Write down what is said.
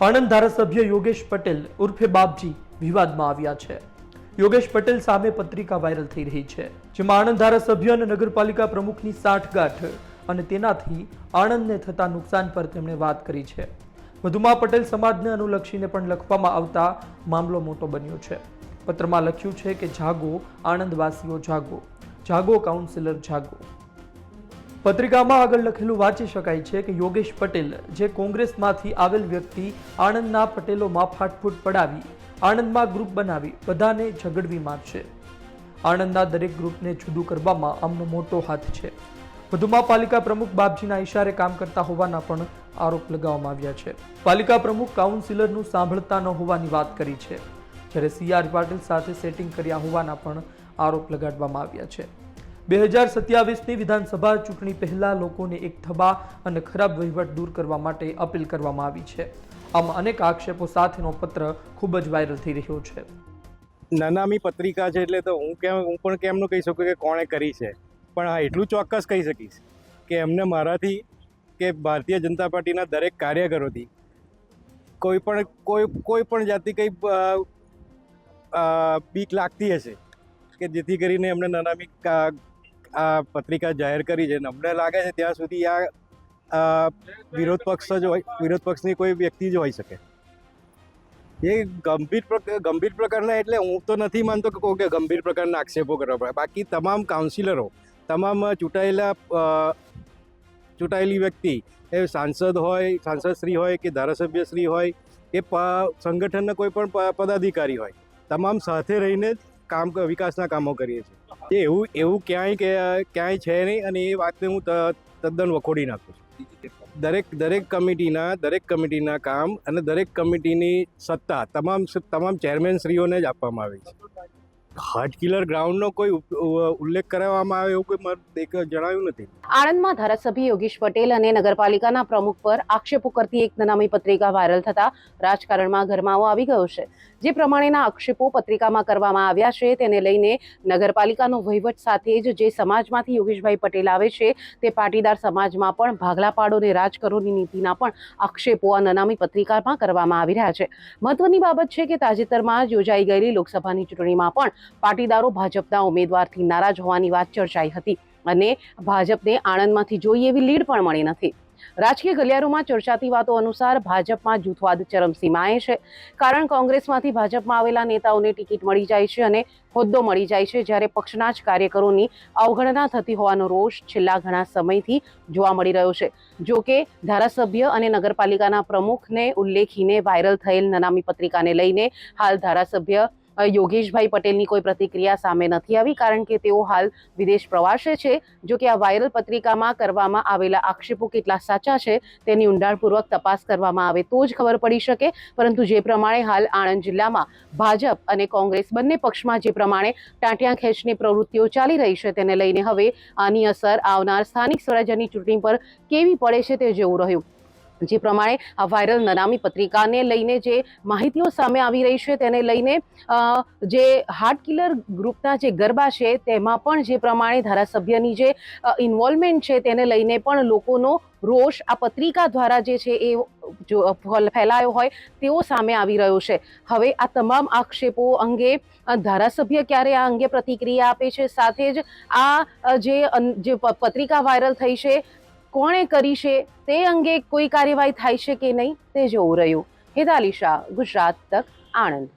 આણંદ ધારાસભ્ય યોગેશ પટેલ ઉર્ફે બાપજી વિવાદમાં આવ્યા છે. યોગેશ પટેલ સામે પત્રિકા વાયરલ થઈ રહી છે, જેમાં આણંદ ધારાસભ્ય અને નગરપાલિકા પ્રમુખની સાઠગાંઠ અને તેનાથી આણંદને થતા નુકસાન પર તેમણે વાત કરી છે. વધુમાં પટેલ સમાજને અનુલક્ષીને પણ લખવામાં આવતા મામલો મોટો બન્યો છે. પત્રમાં લખ્યું છે કે જાગો, આણંદવાસીઓ જાગો. જાગો કાઉન્સિલર જાગો. પત્રિકામાં આગળ લખેલું વાંચી શકાય છે કે યોગેશ પટેલ, જે કોંગ્રેસમાંથી આવેલ વ્યક્તિ, આણંદના પટેલોમાં ફાટફૂટ પડાવી, આણંદમાં ગ્રુપ બનાવી, બધાને ઝઘડવી માંગશે આણંદના દરેક ગ્રુપને જુદું કરવામાં આમનો મોટો હાથ છે. વધુમાં પાલિકા પ્રમુખ બાપજીના ઇશારે કામ કરતા હોવાના પણ આરોપ લગાવવામાં આવ્યા છે. પાલિકા પ્રમુખ કાઉન્સિલરનું સાંભળતા ન હોવાની વાત કરી છે. જ્યારે સી આર પાટીલ સાથે સેટિંગ કર્યા હોવાના પણ આરોપ લગાડવામાં આવ્યા છે. બે હજાર સત્યાવીસની વિધાનસભા ચૂંટણી પહેલાં લોકોને એક થબા અને ખરાબ વહીવટ દૂર કરવા માટે અપીલ કરવામાં આવી છે. આમ અનેક આક્ષેપો સાથેનો પત્ર ખૂબ જ વાયરલ થઈ રહ્યો છે. નાનામી પત્રિકા છે એટલે તો હું કેમ હું પણ કેમનું કહી શકું કે કોણે કરી છે. પણ હા, એટલું ચોક્કસ કહી શકીશ કે એમને મારાથી કે ભારતીય જનતા પાર્ટીના દરેક કાર્યકરોથી કોઈ પણ કોઈ કોઈ પણ જાતની કંઈ બીક લાગતી હશે કે જેથી કરીને એમને નાનામી આ પત્રિકા જાહેર કરી છે અમને લાગે છે ત્યાં સુધી આ વિરોધ પક્ષ જ હોય, વિરોધ પક્ષની કોઈ વ્યક્તિ જ હોઈ શકે. એ ગંભીર ગંભીર પ્રકારના એટલે હું તો નથી માનતો કે ગંભીર પ્રકારના આક્ષેપો કરવા પડે. બાકી તમામ કાઉન્સિલરો તમામ ચૂંટાયેલા ચૂંટાયેલી વ્યક્તિ, એ સાંસદ હોય સાંસદશ્રી હોય કે ધારાસભ્યશ્રી હોય, કે સંગઠનના કોઈ પણ પદાધિકારી હોય, તમામ સાથે રહીને જ કામ, વિકાસના કામો કરીએ છીએ. એ એવું એવું ક્યાંય કે, ક્યાંય છે નહીં અને એ વાતને હું તદ્દન વખોડી નાખું છું. દરેક દરેક કમિટીના દરેક કમિટીના કામ અને દરેક કમિટીની સત્તા તમામ તમામ ચેરમેનશ્રીઓને જ આપવામાં આવે છે. હાર્ટ કિલર ગ્રાઉન્ડનો કોઈ ઉલ્લેખ કરવામાં આવે એવું કોઈ એક જણાવ્યું નથી. આણંદમાં ધારાસભ્ય યોગેશ પટેલ અને નગરપાલિકાના પ્રમુખ પર આક્ષેપો કરતી એક નનામી પત્રિકા વાયરલ થતા રાજકારણમાં ગરમાવો આવી ગયો છે. જે પ્રમાણેના આક્ષેપો પત્રિકામાં કરવામાં આવ્યા છે તેને લઈને નગરપાલિકાનો વહીવટ સાથે જ જે સમાજમાંથી યોગેશભાઈ પટેલ આવે છે તે પાટીદાર સમાજમાં પણ ભાગલા પાડો અને રાજકરોની નીતિના પણ આક્ષેપો આ નનામી પત્રિકામાં કરવામાં આવી રહ્યા છે. મહત્વની બાબત છે કે તાજેતરમાં જ યોજાઈ ગયેલી લોકસભાની ચૂંટણીમાં પણ પાટીદારો ભાજપના ઉમેદવારથી નારાજ હોવાની વાત ચર્ચાઈ હતી અને ભાજપને આણંદમાંથી જોઈએ એવી લીડ પણ મળી નથી. રાજકીય ગલિયારોમાં ચર્ચાતી વાતો અનુસાર ભાજપમાં જૂથવાદ ચરમસીમાએ છે, કારણ કોંગ્રેસમાંથી ભાજપમાં આવેલા નેતાઓને ટિકિટ મળી જાય છે અને હોદ્દો મળી જાય છે, જ્યારે પક્ષના જ કાર્યકરોની અવગણના થતી હોવાનો રોષ છેલ્લા ઘણા સમયથી જોવા મળી રહ્યો છે. જો કે ધારાસભ્ય અને નગરપાલિકાના પ્રમુખને ઉલ્લેખીને વાયરલ થયેલ નનામી પત્રિકાને લઈને હાલ ધારાસભ્ય યોગેશભાઈ પટેલની કોઈ પ્રતિક્રિયા સામે નથી આવી, કારણ કે તેઓ હાલ વિદેશ પ્રવાસે છે, જો કે આ વાયરલ પત્રિકામાં કરવામાં આવેલા આક્ષેપો કેટલા સાચા છે, તેની ઊંડાણપૂર્વક તપાસ કરવામાં આવે તો જ ખબર પડી શકે. પરંતુ જે પ્રમાણે હાલ આણંદ જિલ્લામાં ભાજપ અને કોંગ્રેસ બંને પક્ષમાં જે પ્રમાણે ટાંટિયા ખેંચની પ્રવૃત્તિઓ ચાલી રહી છે, તેને લઈને હવે આની અસર આવનાર સ્થાનિક સ્વરાજ્યની ચૂંટણી પર કેવી પડે છે તે જોવું રહ્યું. જે પ્રમાણે આ વાયરલ નનામી પત્રિકાને લઈને જે માહિતીઓ સામે આવી રહી છે તેને લઈને જે હાર્ટ કિલર ગ્રુપના જે ગરબા છે તેમાં પણ જે પ્રમાણે ધારાસભ્યની જે ઇન્વોલ્વમેન્ટ છે તેને લઈને પણ લોકોનો રોષ આ પત્રિકા દ્વારા જે છે એ જો ફેલાયો હોય તેઓ સામે આવી રહ્યો છે. હવે આ તમામ આક્ષેપો અંગે ધારાસભ્ય ક્યારે આ અંગે પ્રતિક્રિયા આપે છે સાથે જ આ જે જે પત્રિકા વાયરલ થઈ છે કોણે કરી છે, તે અંગે કોઈ કાર્યવાહી થાય છે કે નહીં, તે જોવું રહ્યું. હિતાલી શાહ, ગુજરાત તક આણંદ.